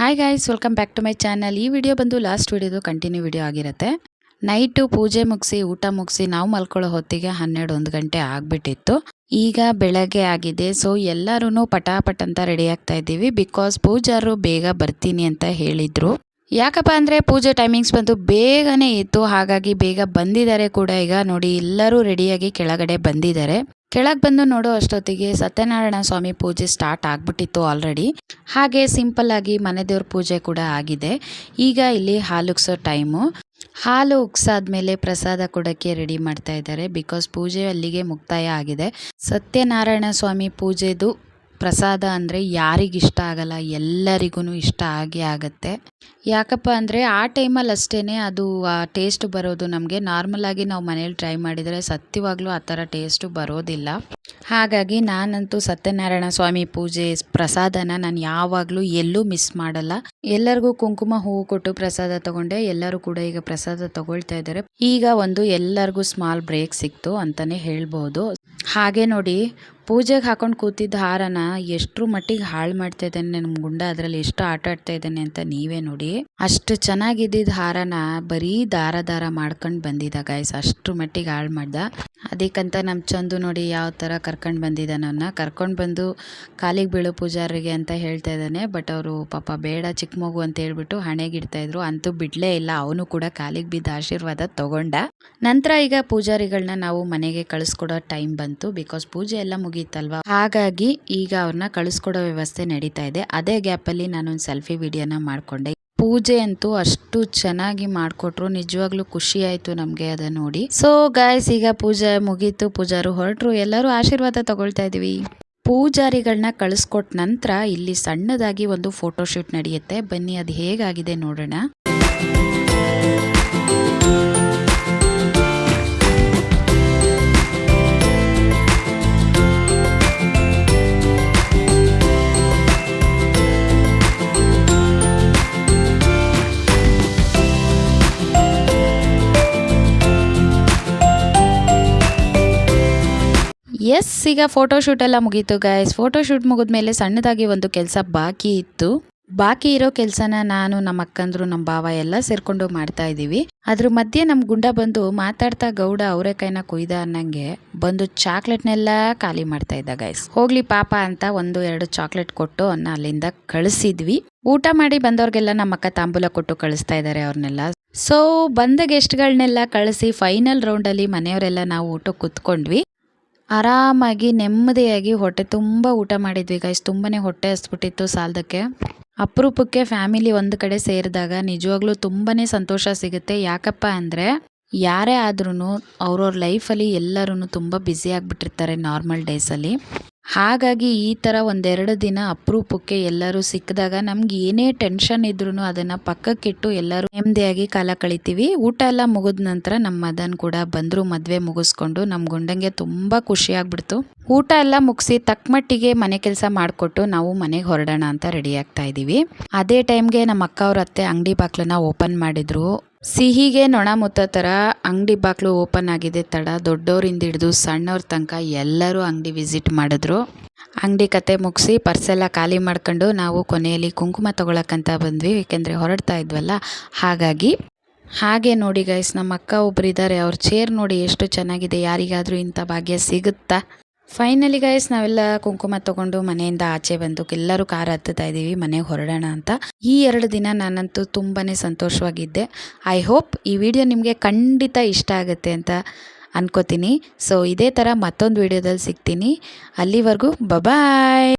Hi guys welcome back to my channel ಈ video ಬಂದು last ವಿಡಿಯೋದು ಕಂಟಿನ್ಯೂ ವಿಡಿಯೋ ಆಗಿರುತ್ತೆ. ನೈಟು ಪೂಜೆ ಮುಗಿಸಿ, ಊಟ ಮುಗಿಸಿ, ನಾವು ಮಲ್ಕೊಳ್ಳೋ ಹೊತ್ತಿಗೆ ಹನ್ನೆರಡು ಒಂದು ಗಂಟೆ ಆಗಿಬಿಟ್ಟಿತ್ತು. ಈಗ ಬೆಳಗ್ಗೆ ಆಗಿದೆ. ಸೊ ಎಲ್ಲರೂ ಪಟಾಪಟ್ ಅಂತ ರೆಡಿ ಆಗ್ತಾ ಇದ್ದೀವಿ. ಬಿಕಾಸ್ ಪೂಜಾರು ಬೇಗ ಬರ್ತೀನಿ ಅಂತ ಹೇಳಿದರು. ಯಾಕಪ್ಪ ಅಂದರೆ ಪೂಜೆ ಟೈಮಿಂಗ್ಸ್ ಬಂದು ಬೇಗನೆ ಇತ್ತು. ಹಾಗಾಗಿ ಬೇಗ ಬಂದಿದ್ದಾರೆ ಕೂಡ ಈಗ. ನೋಡಿ, ಎಲ್ಲರೂ ರೆಡಿಯಾಗಿ ಕೆಳಗಡೆ ಬಂದಿದ್ದಾರೆ. ಕೆಳಗೆ ಬಂದು ನೋಡೋ ಅಷ್ಟೊತ್ತಿಗೆ ಸತ್ಯನಾರಾಯಣ ಸ್ವಾಮಿ ಪೂಜೆ ಸ್ಟಾರ್ಟ್ ಆಗಿಬಿಟ್ಟಿತ್ತು ಆಲ್ರೆಡಿ ಹಾಗೆ ಸಿಂಪಲ್ ಆಗಿ ಮನೆ ದೇವ್ರ ಪೂಜೆ ಕೂಡ ಆಗಿದೆ. ಈಗ ಇಲ್ಲಿ ಹಾಲು ಉಗ್ಸೋ ಟೈಮು ಹಾಲು ಉಗ್ಸಾದ್ಮೇಲೆ ಪ್ರಸಾದ ಕೊಡೋಕ್ಕೆ ರೆಡಿ ಮಾಡ್ತಾ ಇದ್ದಾರೆ ಬಿಕಾಸ್ ಪೂಜೆ ಅಲ್ಲಿಗೆ ಮುಕ್ತಾಯ ಆಗಿದೆ. ಸತ್ಯನಾರಾಯಣ ಸ್ವಾಮಿ ಪೂಜೆದು ಪ್ರಸಾದ ಅಂದರೆ ಯಾರಿಗಿಷ್ಟ ಆಗಲ್ಲ ಎಲ್ಲರಿಗೂ ಇಷ್ಟ ಆಗೇ ಆಗುತ್ತೆ. ಯಾಕಪ್ಪ ಅಂದರೆ ಆ ಟೈಮಲ್ಲಿ ಅಷ್ಟೇ ಅದು ಆ ಟೇಸ್ಟ್ ಬರೋದು ನಮಗೆ. ನಾರ್ಮಲಾಗಿ ನಾವು ಮನೇಲಿ ಟ್ರೈ ಮಾಡಿದರೆ ಸತ್ಯವಾಗ್ಲೂ ಆ ಥರ ಟೇಸ್ಟು ಬರೋದಿಲ್ಲ. ಹಾಗಾಗಿ ನಾನಂತೂ ಸತ್ಯನಾರಾಯಣ ಸ್ವಾಮಿ ಪೂಜೆ ಪ್ರಸಾದನ ನಾನು ಯಾವಾಗಲೂ ಎಲ್ಲೂ ಮಿಸ್ ಮಾಡಲ್ಲ. ಎಲ್ಲರಿಗೂ ಕುಂಕುಮ ಹೂವು ಕೊಟ್ಟು ಪ್ರಸಾದ ತಗೊಂಡೆ. ಎಲ್ಲರೂ ಕೂಡ ಈಗ ಪ್ರಸಾದ ತಗೊಳ್ತಾ ಇದ್ದಾರೆ. ಈಗ ಒಂದು ಎಲ್ಲರಿಗೂ ಸ್ಮಾಲ್ ಬ್ರೇಕ್ ಸಿಕ್ತು ಅಂತಲೇ ಹೇಳ್ಬೋದು. ಹಾಗೆ ನೋಡಿ, ಪೂಜೆಗೆ ಹಾಕೊಂಡು ಕೂತಿದ್ದ ಹಾರನ ಎಷ್ಟ್ರ ಮಟ್ಟಿಗೆ ಹಾಳು ಮಾಡ್ತಾ ಇದ್ದಾನೆ ನಮ್ಮ ಗುಂಡ ಅದರಲ್ಲಿ ಎಷ್ಟು ಆಟ ಆಡ್ತಾ ಇದ್ದಾನೆ ಅಂತ ನೀವೇ ನೋಡಿ. ಅಷ್ಟು ಚೆನ್ನಾಗಿದ್ದಿದ್ದ ಹಾರನ ಬರೀ ದಾರ ದಾರ ಮಾಡ್ಕೊಂಡು ಬಂದಿದ್ದ ಗಾಯ್ಸ್ ಅಷ್ಟು ಮಟ್ಟಿಗೆ ಹಾಳು ಮಾಡ್ದ. ಅದಕ್ಕಂತ ನಮ್ಮ ಚಂದು ನೋಡಿ ಯಾವ ಥರ ಕರ್ಕೊಂಡು ಬಂದಿದ್ದಾನವನ್ನ ಕರ್ಕೊಂಡು ಬಂದು ಕಾಲಿಗೆ ಬೀಳು ಪೂಜಾರಿಗೆ ಅಂತ ಹೇಳ್ತಾ ಇದ್ದಾನೆ. ಬಟ್ ಅವರು ಪಾಪ ಬೇಡ ಚಿಕ್ಕ ಮಗು ಅಂತ ಹೇಳ್ಬಿಟ್ಟು ಹಣೆಗಿಡ್ತಾ ಇದ್ರು. ಅಂತೂ ಬಿಡಲೇ ಇಲ್ಲ. ಅವನು ಕೂಡ ಕಾಲಿಗೆ ಬಿದ್ದ ಆಶೀರ್ವಾದ ತಗೊಂಡ. ನಂತರ ಈಗ ಪೂಜಾರಿಗಳನ್ನ ನಾವು ಮನೆಗೆ ಕಳಿಸ್ಕೊಡೋ ಟೈಮ್ ಬಂತು. ಬಿಕಾಸ್ ಪೂಜೆ ಎಲ್ಲ ಮುಗೀತಲ್ವಾ? ಹಾಗಾಗಿ ಈಗ ಅವ್ರನ್ನ ಕಳಿಸ್ಕೊಡೋ ವ್ಯವಸ್ಥೆ ನಡೀತಾ ಇದೆ. ಅದೇ ಗ್ಯಾಪಲ್ಲಿ ನಾನೊಂದು ಸೆಲ್ಫಿ ವಿಡಿಯೋನ ಮಾಡಿಕೊಂಡೆ. ಪೂಜೆ ಅಂತೂ ಅಷ್ಟು ಚೆನ್ನಾಗಿ ಮಾಡಿಕೊಟ್ರು. ನಿಜವಾಗ್ಲೂ ಖುಷಿ ಆಯಿತು ನಮಗೆ ಅದನ್ನ ನೋಡಿ. ಸೊ ಗಾಯ್ಸ್ ಈಗ ಪೂಜೆ ಮುಗೀತು. ಪೂಜಾರು ಹೊರಟ್ರು. ಎಲ್ಲರೂ ಆಶೀರ್ವಾದ ತಗೊಳ್ತಾ ಇದೀವಿ ಪೂಜಾರಿಗಳನ್ನ ಕಳಿಸ್ಕೊಟ್ಟ ನಂತರ ಇಲ್ಲಿ ಸಣ್ಣದಾಗಿ ಒಂದು ಫೋಟೋಶೂಟ್ ನಡೆಯುತ್ತೆ. ಬನ್ನಿ, ಅದು ಹೇಗಾಗಿದೆ ನೋಡೋಣ. ಎಸ್ ಈಗ ಫೋಟೋ ಶೂಟ್ ಎಲ್ಲ ಮುಗೀತು ಗಾಯ್ಸ್ ಫೋಟೋ ಶೂಟ್ ಮುಗಿದ್ಮೇಲೆ ಸಣ್ಣದಾಗಿ ಒಂದು ಕೆಲಸ ಬಾಕಿ ಇತ್ತು. ಬಾಕಿ ಇರೋ ಕೆಲಸನ ನಾನು, ನಮ್ಮ ಅಕ್ಕಂದ್ರು, ನಮ್ಮ ಭಾವ ಎಲ್ಲ ಸೇರ್ಕೊಂಡು ಮಾಡ್ತಾ ಇದ್ದೀವಿ. ಅದ್ರ ಮಧ್ಯೆ ನಮ್ಮ ಗುಂಡ ಬಂದು ಮಾತಾಡ್ತಾ ಗೌಡ ಅವರೆಕಾಯಿನ ಕೊಯ್ದ ಅನ್ನಂಗೆ ಬಂದು ಚಾಕ್ಲೇಟ್ನೆಲ್ಲ ಖಾಲಿ ಮಾಡ್ತಾ ಇದ್ದ ಗೈಸ್ ಹೋಗ್ಲಿ ಪಾಪ ಅಂತ ಒಂದು, ಎರಡು ಚಾಕ್ಲೇಟ್ ಕೊಟ್ಟು ಅನ್ನ ಅಲ್ಲಿಂದ ಕಳಿಸಿದ್ವಿ. ಊಟ ಮಾಡಿ ಬಂದವ್ರಿಗೆಲ್ಲ ನಮ್ಮ ಅಕ್ಕ ತಾಂಬೂಲ ಕೊಟ್ಟು ಕಳಿಸ್ತಾ ಇದ್ದಾರೆ ಅವ್ರನ್ನೆಲ್ಲ ಸೊ ಬಂದ ಗೆಸ್ಟ್ಗಳನ್ನೆಲ್ಲ ಕಳಿಸಿ ಫೈನಲ್ ರೌಂಡಲ್ಲಿ ಮನೆಯವರೆಲ್ಲ ನಾವು ಊಟಕ್ಕೆ ಕುತ್ಕೊಂಡ್ವಿ. ಆರಾಮಾಗಿ ನೆಮ್ಮದಿಯಾಗಿ ಹೊಟ್ಟೆ ತುಂಬ ಊಟ ಮಾಡಿದ್ವಿ ಗೈಸ್ ತುಂಬನೇ ಹೊಟ್ಟೆ ಹಸ್ಬಿಟ್ಟಿತ್ತು ಸಾಲದಕ್ಕೆ. ಅಪರೂಪಕ್ಕೆ ಫ್ಯಾಮಿಲಿ ಒಂದು ಕಡೆ ಸೇರಿದಾಗ ನಿಜವಾಗ್ಲೂ ತುಂಬಾ ಸಂತೋಷ ಸಿಗುತ್ತೆ. ಯಾಕಪ್ಪ ಅಂದರೆ, ಯಾರೇ ಆದ್ರೂ ಅವ್ರವ್ರ ಲೈಫಲ್ಲಿ ಎಲ್ಲರೂ ತುಂಬ ಬ್ಯುಸಿ ಆಗಿಬಿಟ್ಟಿರ್ತಾರೆ ನಾರ್ಮಲ್ ಡೇಸಲ್ಲಿ ಹಾಗಾಗಿ ಈ ಥರ ಒಂದೆರಡು ದಿನ ಅಪರೂಪಕ್ಕೆ ಎಲ್ಲರೂ ಸಿಕ್ಕಿದಾಗ ನಮ್ಗೆ ಏನೇ ಟೆನ್ಷನ್ ಇದ್ರೂ ಅದನ್ನು ಪಕ್ಕಕ್ಕಿಟ್ಟು ಎಲ್ಲರೂ ನೆಮ್ಮದಿಯಾಗಿ ಕಾಲ ಕಳಿತೀವಿ. ಊಟ ಎಲ್ಲ ಮುಗಿದ ನಂತರ ನಮ್ಮ ಮದನ್ ಕೂಡ ಬಂದರು, ಮದುವೆ ಮುಗಿಸ್ಕೊಂಡು. ನಮ್ಮ ಗುಂಡಂಗೆ ತುಂಬ ಖುಷಿಯಾಗ್ಬಿಡ್ತು ಊಟ ಎಲ್ಲ ಮುಗಿಸಿ ತಕ್ಕಮಟ್ಟಿಗೆ ಮನೆ ಕೆಲಸ ಮಾಡಿಕೊಟ್ಟು ನಾವು ಮನೆಗೆ ಹೊರಡೋಣ ಅಂತ ರೆಡಿ ಆಗ್ತಾ ಇದ್ದೀವಿ ಅದೇ ಟೈಮ್ಗೆ ನಮ್ಮ ಅಕ್ಕ ಅವ್ರ ಅತ್ತೆ ಅಂಗಡಿ ಬಾಕ್ಲನ್ನ ಓಪನ್ ಮಾಡಿದ್ರು. ಸಿಹಿಗೆ ನೊಣ ಮುತ್ತ ಥರ ಅಂಗಡಿ ಬಾಕ್ಲು ಓಪನ್ ಆಗಿದೆ ತಡ. ದೊಡ್ಡವರಿಂದ ಹಿಡಿದು ಸಣ್ಣವ್ರ ತನಕ ಎಲ್ಲರೂ ಅಂಗಡಿ ವಿಸಿಟ್ ಮಾಡಿದ್ರು. ಅಂಗಡಿ ಕತೆ ಮುಗಿಸಿ ಪರ್ಸೆಲ್ಲ ಖಾಲಿ ಮಾಡ್ಕೊಂಡು ನಾವು ಕೊನೆಯಲ್ಲಿ ಕುಂಕುಮ ತಗೊಳಕ್ಕಂತ ಬಂದ್ವಿ. ಏಕೆಂದರೆ ಹೊರಡ್ತಾ ಇದ್ವಲ್ಲ, ಹಾಗಾಗಿ. ಹಾಗೆ ನೋಡಿ ಗೈಸ್ ನಮ್ಮ ಅಕ್ಕ ಒಬ್ಬರಿದ್ದಾರೆ ಅವ್ರ ಚೇರ್ ನೋಡಿ ಎಷ್ಟು ಚೆನ್ನಾಗಿದೆ. ಯಾರಿಗಾದರೂ ಇಂಥ ಭಾಗ್ಯ ಸಿಗುತ್ತಾ? ಫೈನಲಿ ಗೈಸ್ ನಾವೆಲ್ಲ ಕುಂಕುಮ ತಗೊಂಡು ಮನೆಯಿಂದ ಆಚೆ ಬಂದು ಎಲ್ಲರೂ ಕಾರ್ ಹತ್ತುತ್ತಾ ಇದ್ದೀವಿ, ಮನೆಗೆ ಹೊರಡೋಣ ಅಂತ. ಈ ಎರಡು ದಿನ ನಾನಂತೂ ತುಂಬಾ ಸಂತೋಷವಾಗಿದ್ದೆ. ಐ ಹೋಪ್ ಈ ವಿಡಿಯೋ ನಿಮಗೆ ಖಂಡಿತ ಇಷ್ಟ ಆಗುತ್ತೆ ಅಂತ ಅನ್ಕೋತೀನಿ. ಸೊ ಇದೇ ಥರ ಮತ್ತೊಂದು ವಿಡಿಯೋದಲ್ಲಿ ಸಿಗ್ತೀನಿ. ಅಲ್ಲಿವರೆಗೂ ಬಬಾಯ್